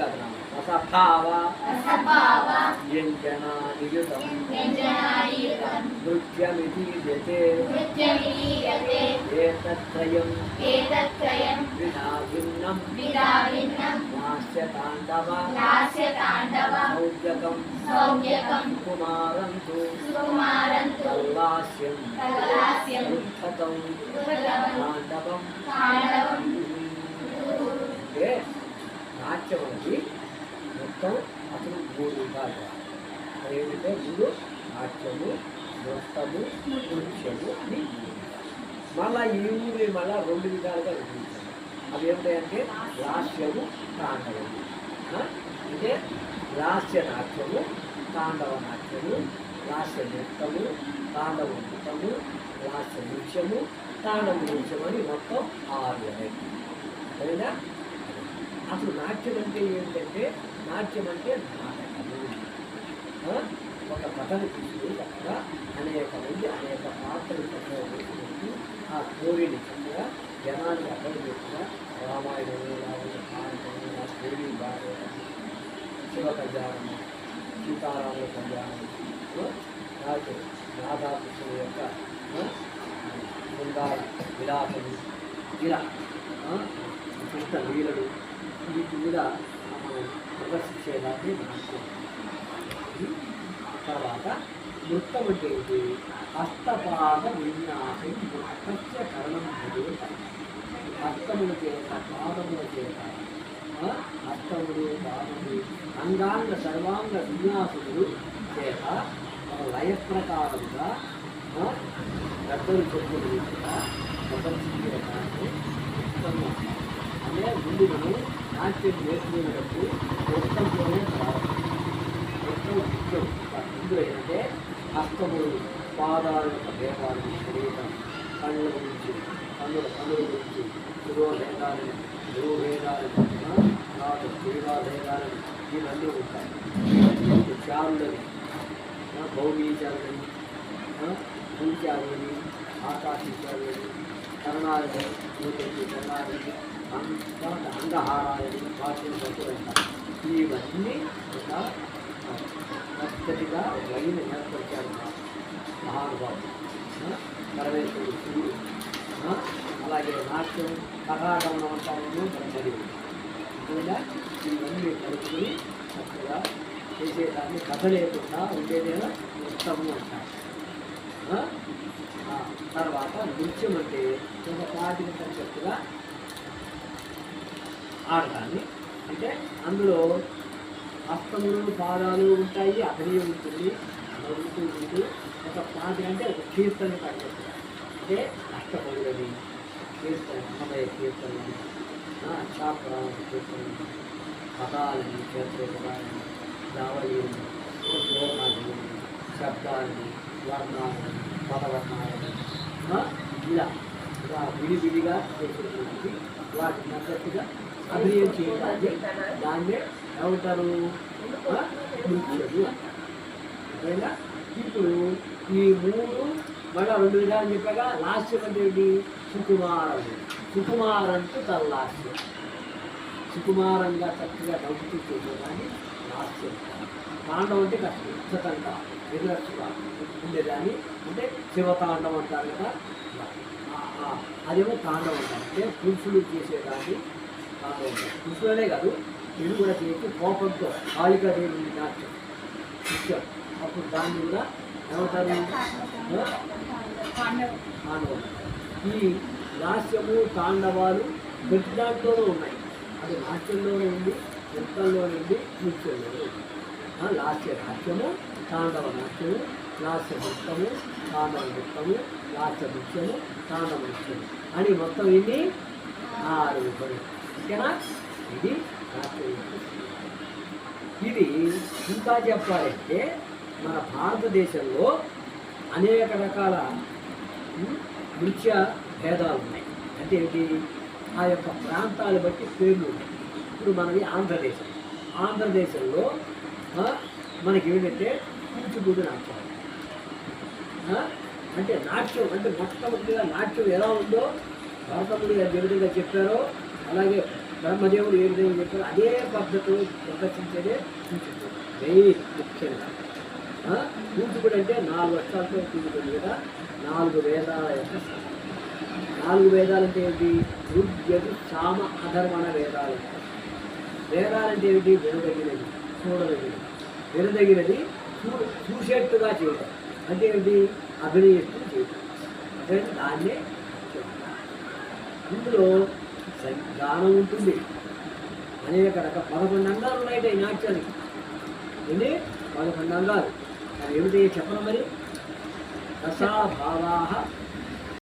తు భావగతం రసభావ వ్యంజనాదియుతం నృత్యమిదీయతే ఏతత్రయం వినా భిన్నం నాస్యతాండవ సౌజ్యకం కుమారంతు కల్లాస్యం ఉత్థతం తాండవం అంటే నాట్యం అనేది మొత్తం అసలు మూడు విధాలు ఏమిటంటే ఏంటంటే ముందు నాట్యము నృత్తము నృత్యము అని మళ్ళా ఈ ఊరి మళ్ళా రెండు విధాలుగా విభజించాలి. అవి ఏమిటంటే లాస్యము తాండవము. అంటే లాస్య నాట్యము తాండవ నాట్యము లాస్య నృత్యము తాండవ నృత్యము లాస్య నృత్యము తాండవ నృత్యం అని మొత్తం ఆరు ఉన్నాయి సరేనా? అసలు నాట్యం అంటే ఏంటంటే నాట్యం అంటే నాటకం. ఒక కథను తీసుకుని చక్కగా అనేక మంది అనేక పాత్రలు చక్కగా వేసుకుంటూ ఆ స్టోరీని చక్కగా జనానికి అర్థం చేస్తుగా రామాయణము రావణ ఆ స్టోరీ బాగా శివ కళ్యాణం సీతారాముల కళ్యాణం ఆ? రాధాకృష్ణుల యొక్క ఆ? బృందాల విలాసము ఇలా కృష్ణ లీలలు వీటి మీద మనం ప్రదర్శించేదాన్ని నాట్యం ఉంటుంది తర్వాత నృత్తం అంటే ఏంటి హస్తపాద విన్యాసం నృత్య కరణం భజే హస్తముల చేత పాదముల చేత హస్తములు పాదములు అంగాంగ సర్వాంగ విన్యాసములు చేత లయ ప్రకారంగా పెద్దలు చెప్పిన విధంగా ప్రదర్శించేదాన్ని అదే ముందు మనం నాట్యం నేర్చుకునేటప్పుడు నృత్యంతోనే ప్రారంభం నృత్యం ముఖ్యం ఏంటంటే హస్తములు పాదాల యొక్క భేదాలు శరీరం కళ్ళ గురించి కన్నుల కన్నుల గురించి శిరోభేదాలని గురుభేదాలని తర్వాత క్రీడా భేదాలని ఇవన్నీ ఉంటాయి. ఇవన్నీ చారులని భౌమీచారులని భూచారులని ఆకాశిచారులని కరణాలని నూతన కరణాలని అంత అంగహారాలని వాటిని పట్టుకుంటారు ఇవన్నీ ఒక మొదటిగా లైన్ ఏర్పరిచారు మా మహానుభావుడు. ఆ, పరమేశ్వరుడు శివుడు. అలాగే నాట్యం కథాగమనం అంటారు బ్రహ్మదేవుడు ఇలా ఇవన్నీ కలుపుకొని చక్కగా చేసేదాన్ని కథ లేకుండా ఉండేదేమో ఉత్తమం అంటారు తర్వాత నృత్యం అంటే ఒక పాటికి తగ్గట్టుగా ఆడటాన్ని అంటే అందులో హస్తములు పాదాలు ఉంటాయి అభినయం ఉంటుంది నవ్వుతూ ఉంటుంది. ఒక పాటి అంటే ఒక కీర్తన పాట. అంటే అష్టపడులని కీర్తన అన్నమయ కీర్తన. చాప్రాణ కీర్తన. పదాలని క్షేత్రోపదాలని దావళీలని శ్లోకాలని శబ్దాలని వర్ణాలని పదవర్ణాలని. ఇలా. ఇలా విడివిడిగా చేసేటువంటి వాటి తగ్గట్టుగా అభినయం చేయడానికి దాన్నే ఏమంటారు? ఇప్పుడు ఈ మూడు మళ్ళీ రెండు విధాలు చెప్పగా లాస్యం అంటే ఏంటి? సుకుమారం. సుకుమారం అంటే తల్లాస్యం సుకుమారంగా చక్కగా నవ్వుతూ చేసేదాన్ని లాస్యం తాండవం అంటే కష్టం. ఉచ్చతంగా ఎదురచ్చుగా ఉండేదాన్ని. అంటే శివతాండవం అంటారు కదా. అదేమో తాండవం అంటారు. అంటే పురుషులు చేసేదాన్ని తాండవం పురుషులనే కాదు ఇది కూడా చేసి కోపంతో కాళికాదేవి నాట్యం నృత్యం అప్పుడు దాన్ని కూడా ఏమంటారు తాండవం ఈ లాస్యము తాండవాలు ప్రతి దాంట్లోనూ ఉన్నాయి. అది నాట్యంలోనే ఉంది నృత్యంలోనే ఉంది నృత్యంలోనే ఉంది. లాస్య నాట్యము తాండవ నాట్యము లాస్య నృత్తము తాండవ నృత్యము లాస్య నృత్యము తాండవ నృత్యము అని మొత్తం ఇది ఆరు ఓకేనా? ఇది ఇది ఇంకా చెప్పాలంటే మన భారతదేశంలో అనేక రకాల నృత్య భేదాలు ఉన్నాయి. అంటే ఏంటి? ఆ యొక్క ప్రాంతాలు బట్టి పేర్లు ఉన్నాయి. ఇప్పుడు మనది ఆంధ్రదేశం. ఆంధ్రదేశంలో మనకి ఏంటంటే కూచిపూడి నాట్యం. అంటే నాట్యం అంటే మొట్టమొదటిగా నాట్యం ఎలా ఉందో భరతముడు ఏ విధంగా చెప్పారో అలాగే బ్రహ్మదేవుడు ఏం విధంగా చెప్పారు అదే పద్ధతిలో ప్రదర్శించేదే కూచిపూడి మెయిన్ ముఖ్యంగా. కూచిపూడి అంటే నాలుగు వర్షాలతో కూచిపూడి కదా. నాలుగు వేదాల యొక్క నాలుగు వేదాలు అంటే ఏంటి? ఋగ్యదు సామ అధర్మణ వేదాలు. అంటే ఏంటి? వినదగినది చూడదగినది. వినదగినది చూ చూసేట్టుగా చేయడం. అంటే ఏంటి? అభినయిస్తూ చేయడం. అంటే దాన్నే చెప్తారు. ఇందులో గానం ఉంటుంది. అనేక రకాల పదకొండు అంగాలు ఉన్నాయి ఈ నాట్యానికి. ఎన్ని? పదకొండు అంగాలు. అవి ఏమిటి చెప్పడం మరి? రసాభావా